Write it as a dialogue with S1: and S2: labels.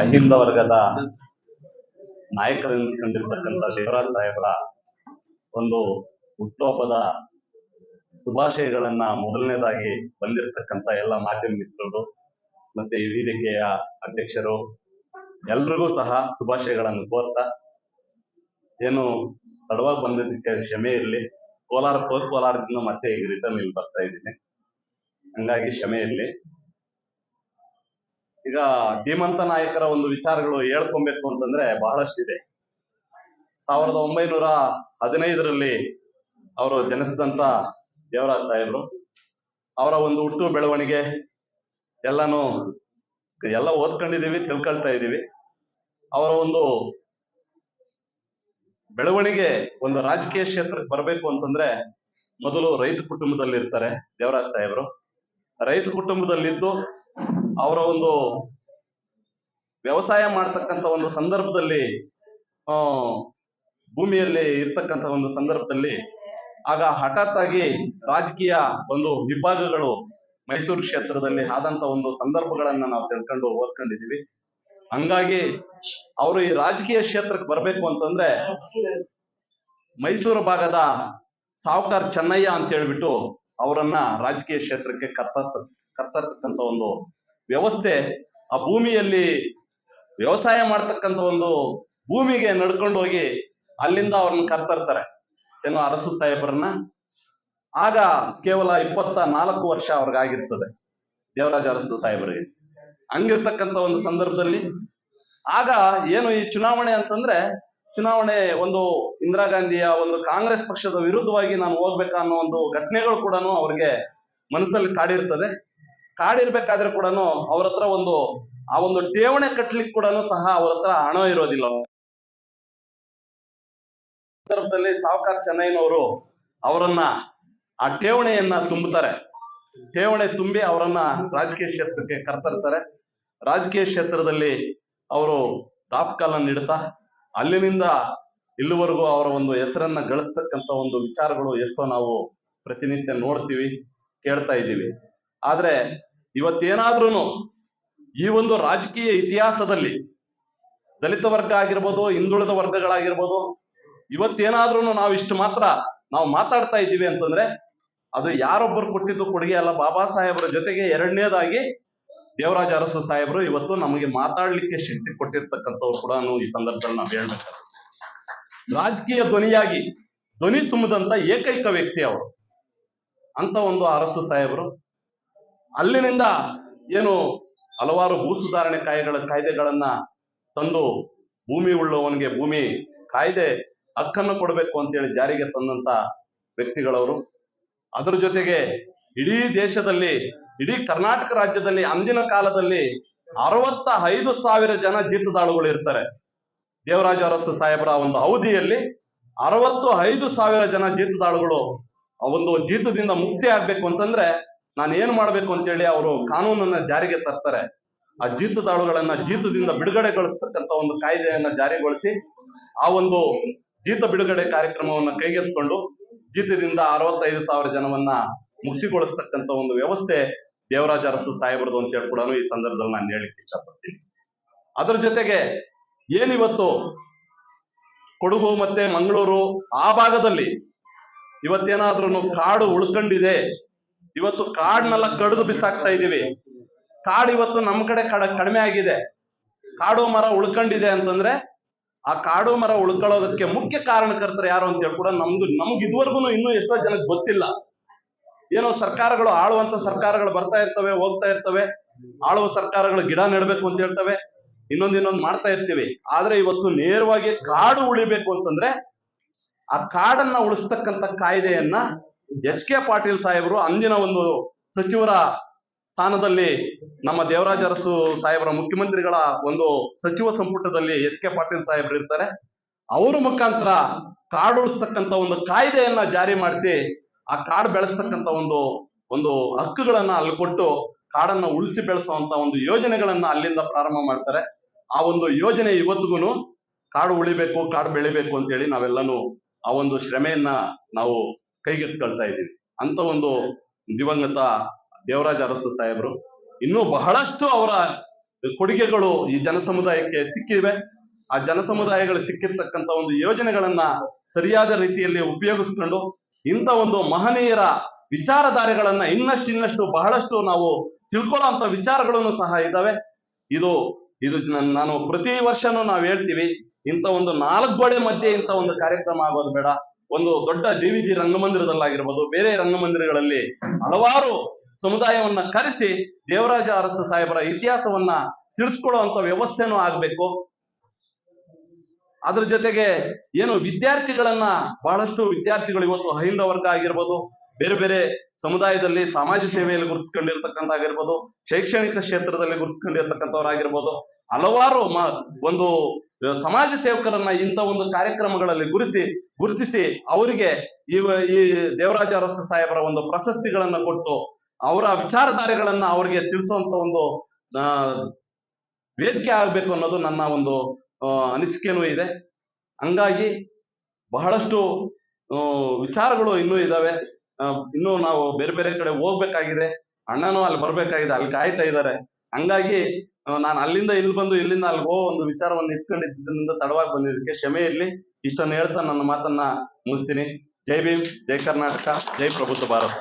S1: ಅಹಿಂದ ವರ್ಗದ ನಾಯಕರೆನಿಸಿಕೊಂಡಿರ್ತಕ್ಕಂಥ ಶಿವರಾಜ್ ಸಾಹೇಬರ ಒಂದು ಹುಟ್ಟೋಪದ ಶುಭಾಶಯಗಳನ್ನ ಮೊದಲನೇದಾಗಿ ಬಂದಿರತಕ್ಕಂಥ ಎಲ್ಲ ಮಾಧ್ಯಮ ಮಿತ್ರರು ಮತ್ತೆ ವೇದಿಕೆಯ ಅಧ್ಯಕ್ಷರು, ಎಲ್ರಿಗೂ ಸಹ ಶುಭಾಶಯಗಳನ್ನು ಕೋರ್ತಾ, ಏನು ತಡವಾಗಿ ಬಂದಿದ್ದಕ್ಕೆ ಕ್ಷಮೆ ಇರಲಿ. ಕೋಲಾರ ಕೋಲಾರದಿಂದ ಮತ್ತೆ ರಿಟರ್ನ್ ಇಲ್ಲಿ ಬರ್ತಾ ಇದ್ದೀನಿ. ಹಂಗಾಗಿ ಕ್ಷಮೆ ಇರಲಿ. ಈಗ ಧೀಮಂತ ನಾಯಕರ ಒಂದು ವಿಚಾರಗಳು ಹೇಳ್ಕೊಬೇಕು ಅಂತಂದ್ರೆ ಬಹಳಷ್ಟಿದೆ. ಸಾವಿರದ ಒಂಬೈನೂರ ಹದಿನೈದರಲ್ಲಿ ಅವರು ಜನಿಸಿದಂತ ದೇವರಾಜ್ ಸಾಹೇಬರು. ಅವರ ಒಂದು ಹುಟ್ಟು ಬೆಳವಣಿಗೆ ಎಲ್ಲಾನು ಎಲ್ಲ ಓದ್ಕೊಂಡಿದೀವಿ ತಿಳ್ಕೊಳ್ತಾ ಇದ್ದೀವಿ. ಅವರ ಒಂದು ಬೆಳವಣಿಗೆ ಒಂದು ರಾಜಕೀಯ ಕ್ಷೇತ್ರಕ್ಕೆ ಬರಬೇಕು ಅಂತಂದ್ರೆ ಮೊದಲು ರೈತ ಕುಟುಂಬದಲ್ಲಿ ಇರ್ತಾರೆ ದೇವರಾಜ್ ಸಾಹೇಬರು. ರೈತ ಕುಟುಂಬದಲ್ಲಿದ್ದು ಅವರ ಒಂದು ವ್ಯವಸಾಯ ಮಾಡ್ತಕ್ಕಂತ ಒಂದು ಸಂದರ್ಭದಲ್ಲಿ, ಆ, ಭೂಮಿಯಲ್ಲಿ ಇರ್ತಕ್ಕಂಥ ಒಂದು ಸಂದರ್ಭದಲ್ಲಿ ಆಗ ಹಠಾತ್ ಆಗಿ ರಾಜಕೀಯ ಒಂದು ವಿಭಾಗಗಳು ಮೈಸೂರು ಕ್ಷೇತ್ರದಲ್ಲಿ ಆದಂತ ಒಂದು ಸಂದರ್ಭಗಳನ್ನ ನಾವು ತಿಳ್ಕೊಂಡು ಓದ್ಕೊಂಡಿದೀವಿ ಹಂಗಾಗಿ ಅವರು ಈ ರಾಜಕೀಯ ಕ್ಷೇತ್ರಕ್ಕೆ ಬರಬೇಕು ಅಂತಂದ್ರೆ ಮೈಸೂರು ಭಾಗದ ಸಾವುಕಾರ್ ಚೆನ್ನಯ್ಯ ಅಂತ ಹೇಳ್ಬಿಟ್ಟು ಅವರನ್ನ ರಾಜಕೀಯ ಕ್ಷೇತ್ರಕ್ಕೆ ಕರ್ತ ಕರ್ತಕ್ಕಂಥ ಒಂದು ವ್ಯವಸ್ಥೆ, ಆ ಭೂಮಿಯಲ್ಲಿ ವ್ಯವಸಾಯ ಮಾಡ್ತಕ್ಕಂಥ ಒಂದು ಭೂಮಿಗೆ ನಡ್ಕೊಂಡು ಹೋಗಿ ಅಲ್ಲಿಂದ ಅವ್ರನ್ನ ಕರ್ತರ್ತಾರೆ ಏನು ಅರಸು ಸಾಹೇಬರನ್ನ. ಆಗ ಕೇವಲ ಇಪ್ಪತ್ತ ನಾಲ್ಕು ವರ್ಷ ಅವ್ರಿಗಾಗಿರ್ತದೆ ದೇವರಾಜ ಅರಸು ಸಾಹೇಬರಿಗೆ. ಹಂಗಿರ್ತಕ್ಕಂಥ ಒಂದು ಸಂದರ್ಭದಲ್ಲಿ ಆಗ ಏನು ಈ ಚುನಾವಣೆ ಅಂತಂದ್ರೆ, ಚುನಾವಣೆ ಒಂದು ಇಂದಿರಾ ಗಾಂಧಿಯ ಒಂದು ಕಾಂಗ್ರೆಸ್ ಪಕ್ಷದ ವಿರುದ್ಧವಾಗಿ ನಾನು ಹೋಗ್ಬೇಕನ್ನೋ ಒಂದು ಘಟನೆಗಳು ಕೂಡ ಅವ್ರಿಗೆ ಮನಸ್ಸಲ್ಲಿ ಕಾಡಿರ್ತದೆ. ಕಾಡಿರ್ಬೇಕಾದ್ರೆ ಕೂಡ ಅವ್ರ ಹತ್ರ ಒಂದು, ಆ ಒಂದು ಠೇವಣಿ ಕಟ್ಟಲಿಕ್ಕೆ ಕೂಡ ಸಹ ಅವ್ರ ಹತ್ರ ಹಣ ಇರೋದಿಲ್ಲ. ಸಂದರ್ಭದಲ್ಲಿ ಸಾವುಕಾರ್ ಚೆನ್ನೈನವರು ಅವರನ್ನ ಆ ಠೇವಣಿಯನ್ನ ತುಂಬುತ್ತಾರೆ. ಠೇವಣಿ ತುಂಬಿ ಅವರನ್ನ ರಾಜಕೀಯ ಕ್ಷೇತ್ರಕ್ಕೆ ಕರ್ತರ್ತಾರೆ. ರಾಜಕೀಯ ಕ್ಷೇತ್ರದಲ್ಲಿ ಅವರು ದಾಪಕಾಲ ನೀಡುತ್ತಾ, ಅಲ್ಲಿನಿಂದ ಇಲ್ಲಿವರೆಗೂ ಅವರ ಒಂದು ಹೆಸರನ್ನ ಗಳಿಸ್ತಕ್ಕಂತ ಒಂದು ವಿಚಾರಗಳು ಎಷ್ಟೋ ನಾವು ಪ್ರತಿನಿತ್ಯ ನೋಡ್ತೀವಿ, ಕೇಳ್ತಾ ಇದ್ದೀವಿ. ಆದ್ರೆ ಇವತ್ತೇನಾದ್ರೂ ಈ ಒಂದು ರಾಜಕೀಯ ಇತಿಹಾಸದಲ್ಲಿ ದಲಿತ ವರ್ಗ ಆಗಿರ್ಬೋದು, ಹಿಂದುಳಿದ ವರ್ಗಗಳಾಗಿರ್ಬೋದು ಇವತ್ತೇನಾದ್ರೂ ನಾವು ಇಷ್ಟು ಮಾತ್ರ ನಾವು ಮಾತಾಡ್ತಾ ಇದ್ದೀವಿ ಅಂತಂದ್ರೆ ಅದು ಯಾರೊಬ್ಬರು ಕೊಟ್ಟಿದ್ದು ಕೊಡುಗೆ ಅಲ್ಲ. ಬಾಬಾ ಸಾಹೇಬರ ಜೊತೆಗೆ ಎರಡನೇದಾಗಿ ದೇವರಾಜ ಅರಸು ಸಾಹೇಬರು ಇವತ್ತು ನಮಗೆ ಮಾತಾಡ್ಲಿಕ್ಕೆ ಶಕ್ತಿ ಕೊಟ್ಟಿರ್ತಕ್ಕಂಥವ್ರು ಕೂಡ ಈ ಸಂದರ್ಭದಲ್ಲಿ ನಾವು ಹೇಳ್ಬೇಕು ರಾಜಕೀಯ ಧ್ವನಿಯಾಗಿ ಧ್ವನಿ ತುಂಬಿದಂತ ಏಕೈಕ ವ್ಯಕ್ತಿ ಅವರು. ಅಂತ ಒಂದು ಅರಸು ಸಾಹೇಬರು ಅಲ್ಲಿನಿಂದ ಏನು ಹಲವಾರು ಭೂ ಸುಧಾರಣೆ ಕಾಯ್ದೆಗಳ ಕಾಯ್ದೆಗಳನ್ನ ತಂದು ಭೂಮಿ ಉಳ್ಳವನಿಗೆ ಭೂಮಿ ಕಾಯ್ದೆ ಹಕ್ಕನ್ನು ಕೊಡಬೇಕು ಅಂತೇಳಿ ಜಾರಿಗೆ ತಂದಂತ ವ್ಯಕ್ತಿಗಳವರು. ಅದರ ಜೊತೆಗೆ ಇಡೀ ದೇಶದಲ್ಲಿ, ಇಡೀ ಕರ್ನಾಟಕ ರಾಜ್ಯದಲ್ಲಿ ಅಂದಿನ ಕಾಲದಲ್ಲಿ ಅರವತ್ತ ಐದು ಸಾವಿರ ಜನ ಜೀತದಾಳುಗಳು ಇರ್ತಾರೆ. ದೇವರಾಜ ಅರಸು ಸಾಹೇಬರ ಒಂದು ಅವಧಿಯಲ್ಲಿ ಅರವತ್ತು ಐದು ಸಾವಿರ ಜನ ಜೀತದಾಳುಗಳು ಒಂದು ಜೀತದಿಂದ ಮುಕ್ತಿ ಆಗ್ಬೇಕು ಅಂತಂದ್ರೆ ನಾನು ಏನ್ ಮಾಡ್ಬೇಕು ಅಂತೇಳಿ ಅವರು ಕಾನೂನನ್ನ ಜಾರಿಗೆ ತರ್ತಾರೆ. ಆ ಜೀತದಾಳುಗಳನ್ನ ಜೀತದಿಂದ ಬಿಡುಗಡೆಗೊಳಿಸ್ತಕ್ಕಂಥ ಒಂದು ಕಾಯ್ದೆಯನ್ನ ಜಾರಿಗೊಳಿಸಿ ಆ ಒಂದು ಜೀತ ಬಿಡುಗಡೆ ಕಾರ್ಯಕ್ರಮವನ್ನ ಕೈಗೆತ್ತಿಕೊಂಡು ಜೀತದಿಂದ ಅರವತ್ತೈದು ಸಾವಿರ ಜನವನ್ನ ಮುಕ್ತಿಗೊಳಿಸ್ತಕ್ಕಂಥ ಒಂದು ವ್ಯವಸ್ಥೆ ದೇವರಾಜ ಅರಸು ಸಾಹೇಬರದು ಅಂತ ಹೇಳಿ ಕೂಡ ಈ ಸಂದರ್ಭದಲ್ಲಿ ನಾನು ಹೇಳಿಕ್ಕೆ ಇಷ್ಟಪಡ್ತೀನಿ. ಅದರ ಜೊತೆಗೆ ಏನಿವತ್ತು ಕೊಡಗು ಮತ್ತೆ ಮಂಗಳೂರು ಆ ಭಾಗದಲ್ಲಿ ಇವತ್ತೇನಾದ್ರೂ ಕಾಡು ಉಳ್ಕೊಂಡಿದೆ ಇವತ್ತು ಕಾಡ್ನೆಲ್ಲ ಕಡಿದು ಬಿಸಾಕ್ತಾ ಇದೀವಿ. ಕಾಡು ಇವತ್ತು ನಮ್ಮ ಕಡೆ ಕಡ ಕಡಿಮೆ ಆಗಿದೆ. ಕಾಡು ಮರ ಉಳ್ಕೊಂಡಿದೆ ಅಂತಂದ್ರೆ ಆ ಕಾಡು ಮರ ಉಳ್ಕೊಳ್ಳೋದಕ್ಕೆ ಮುಖ್ಯ ಕಾರಣಕರ್ತರು ಯಾರು ಅಂತ ಹೇಳಿ ಕೂಡ ನಮ್ದು, ನಮ್ಗೆ ಇದುವರೆಗೂ ಇನ್ನೂ ಎಷ್ಟೋ ಜನಕ್ಕೆ ಗೊತ್ತಿಲ್ಲ. ಏನೋ ಸರ್ಕಾರಗಳು ಆಳುವಂತ ಸರ್ಕಾರಗಳು ಬರ್ತಾ ಇರ್ತವೆ, ಹೋಗ್ತಾ ಇರ್ತವೆ. ಆಳುವ ಸರ್ಕಾರಗಳು ಗಿಡ ನೆಡ್ಬೇಕು ಅಂತ ಹೇಳ್ತವೆ. ಇನ್ನೊಂದು ಇನ್ನೊಂದು ಮಾಡ್ತಾ ಇರ್ತೀವಿ. ಆದ್ರೆ ಇವತ್ತು ನೇರವಾಗಿ ಕಾಡು ಉಳಿಬೇಕು ಅಂತಂದ್ರೆ ಆ ಕಾಡನ್ನ ಉಳಿಸ್ತಕ್ಕಂಥ ಕಾಯ್ದೆಯನ್ನ ಎಚ್ ಕೆ ಪಾಟೀಲ್ ಸಾಹೇಬರು ಅಂದಿನ ಒಂದು ಸಚಿವರ ಸ್ಥಾನದಲ್ಲಿ ನಮ್ಮ ದೇವರಾಜ ಅರಸು ಸಾಹೇಬರ ಮುಖ್ಯಮಂತ್ರಿಗಳ ಒಂದು ಸಚಿವ ಸಂಪುಟದಲ್ಲಿ ಎಚ್ ಕೆ ಪಾಟೀಲ್ ಸಾಹೇಬರು ಇರ್ತಾರೆ. ಅವರ ಮುಖಾಂತರ ಕಾಡು ಉಳಿಸ್ತಕ್ಕಂಥ ಒಂದು ಕಾಯ್ದೆಯನ್ನ ಜಾರಿ ಮಾಡಿಸಿ ಆ ಕಾಡು ಬೆಳೆಸ್ತಕ್ಕಂಥ ಒಂದು ಒಂದು ಹಕ್ಕುಗಳನ್ನ ಅಲ್ಲಿ ಕೊಟ್ಟು ಕಾಡನ್ನ ಉಳಿಸಿ ಬೆಳೆಸುವಂತ ಒಂದು ಯೋಜನೆಗಳನ್ನ ಅಲ್ಲಿಂದ ಪ್ರಾರಂಭ ಮಾಡ್ತಾರೆ. ಆ ಒಂದು ಯೋಜನೆ ಇವತ್ತಿಗೂ ಕಾಡು ಉಳಿಬೇಕು ಕಾಡು ಬೆಳಿಬೇಕು ಅಂತ ಹೇಳಿ ನಾವೆಲ್ಲನೂ ಆ ಒಂದು ಶ್ರಮೆಯನ್ನ ನಾವು ಕೈಗೆತ್ಕೊಳ್ತಾ ಇದ್ದೀವಿ. ಅಂತ ಒಂದು ದಿವಂಗತ ದೇವರಾಜ ಅರಸು ಸಾಹೇಬರು, ಇನ್ನೂ ಬಹಳಷ್ಟು ಅವರ ಕೊಡುಗೆಗಳು ಈ ಜನ ಸಮುದಾಯಕ್ಕೆ ಸಿಕ್ಕಿವೆ. ಆ ಜನ ಸಮುದಾಯಗಳು ಸಿಕ್ಕಿರ್ತಕ್ಕಂಥ ಒಂದು ಯೋಜನೆಗಳನ್ನ ಸರಿಯಾದ ರೀತಿಯಲ್ಲಿ ಉಪಯೋಗಿಸ್ಕೊಂಡು ಇಂಥ ಒಂದು ಮಹನೀಯರ ವಿಚಾರಧಾರೆಗಳನ್ನ ಇನ್ನಷ್ಟು ಇನ್ನಷ್ಟು ಬಹಳಷ್ಟು ನಾವು ತಿಳ್ಕೊಳ್ಳೋ ವಿಚಾರಗಳನ್ನು ಸಹ ಇದ್ದಾವೆ. ಇದು ಇದು ನನ್- ಪ್ರತಿ ವರ್ಷನೂ ನಾವು ಹೇಳ್ತೀವಿ, ಇಂಥ ಒಂದು ನಾಲ್ಕು ಗೋಡೆ ಮಧ್ಯೆ ಇಂಥ ಒಂದು ಕಾರ್ಯಕ್ರಮ ಆಗೋದು ಬೇಡ. ಒಂದು ದೊಡ್ಡ ಡಿ ಜಿ ರಂಗಮಂದಿರದಲ್ಲಾಗಿರ್ಬೋದು, ಬೇರೆ ರಂಗಮಂದಿರಗಳಲ್ಲಿ ಹಲವಾರು ಸಮುದಾಯವನ್ನ ಕರೆಸಿ ದೇವರಾಜ ಅರಸ ಸಾಹೇಬರ ಇತಿಹಾಸವನ್ನ ತಿಳಿಸ್ಕೊಳ್ಳುವಂತ ವ್ಯವಸ್ಥೆನೂ ಆಗ್ಬೇಕು. ಅದ್ರ ಜೊತೆಗೆ ಏನು ವಿದ್ಯಾರ್ಥಿಗಳನ್ನ ಬಹಳಷ್ಟು ವಿದ್ಯಾರ್ಥಿಗಳು ಇವತ್ತು ಅಹಿಂದ ವರ್ಗ ಆಗಿರ್ಬೋದು, ಬೇರೆ ಬೇರೆ ಸಮುದಾಯದಲ್ಲಿ ಸಮಾಜ ಸೇವೆಯಲ್ಲಿ ಗುರುತಿಸ್ಕೊಂಡಿರ್ತಕ್ಕಂಥ ಆಗಿರ್ಬೋದು ಶೈಕ್ಷಣಿಕ ಕ್ಷೇತ್ರದಲ್ಲಿ ಗುರುತಿಸ್ಕೊಂಡಿರ್ತಕ್ಕಂಥವ್ರಾಗಿರ್ಬೋದು, ಹಲವಾರು ಒಂದು ಸಮಾಜ ಸೇವಕರನ್ನ ಇಂಥ ಒಂದು ಕಾರ್ಯಕ್ರಮಗಳಲ್ಲಿ ಗುರುತಿಸಿ ಗುರುತಿಸಿ ಅವರಿಗೆ ಈ ಈ ದೇವರಾಜ ಅರಸ ಸಾಹೇಬರ ಒಂದು ಪ್ರಶಸ್ತಿಗಳನ್ನ ಕೊಟ್ಟು ಅವರ ವಿಚಾರಧಾರೆಗಳನ್ನ ಅವರಿಗೆ ತಿಳಿಸುವಂತ ಒಂದು ವೇದಿಕೆ ಆಗ್ಬೇಕು ಅನ್ನೋದು ನನ್ನ ಒಂದು ಅನಿಸಿಕೆನೂ ಇದೆ. ಹಂಗಾಗಿ ಬಹಳಷ್ಟು ವಿಚಾರಗಳು ಇನ್ನೂ ಇದಾವೆ. ಇನ್ನೂ ನಾವು ಬೇರೆ ಬೇರೆ ಕಡೆ ಹೋಗ್ಬೇಕಾಗಿದೆ. ಅಣ್ಣನೂ ಅಲ್ಲಿ ಬರ್ಬೇಕಾಗಿದೆ. ಅಲ್ಲಿ ಕಾಯ್ತಾ ಇದ್ದಾರೆ. ಹಂಗಾಗಿ ನಾನು ಅಲ್ಲಿಂದ ಇಲ್ಲಿ ಬಂದು, ಇಲ್ಲಿಂದ ಅಲ್ಲಿ ಹೋಗೋ ಒಂದು ವಿಚಾರವನ್ನು ಇಟ್ಕೊಂಡಿದ್ದರಿಂದ ತಡವಾಗಿ ಬಂದಿದ್ದಕ್ಕೆ ಕ್ಷಮೆ ಇರಲಿ. ಇಷ್ಟನ್ನು ಹೇಳ್ತಾ ನನ್ನ ಮಾತನ್ನ ಮುಗಿಸ್ತೀನಿ. ಜೈ ಭೀಮ್, ಜೈ ಕರ್ನಾಟಕ, ಜೈ ಪ್ರಭುತ್ವ ಭಾರತ್.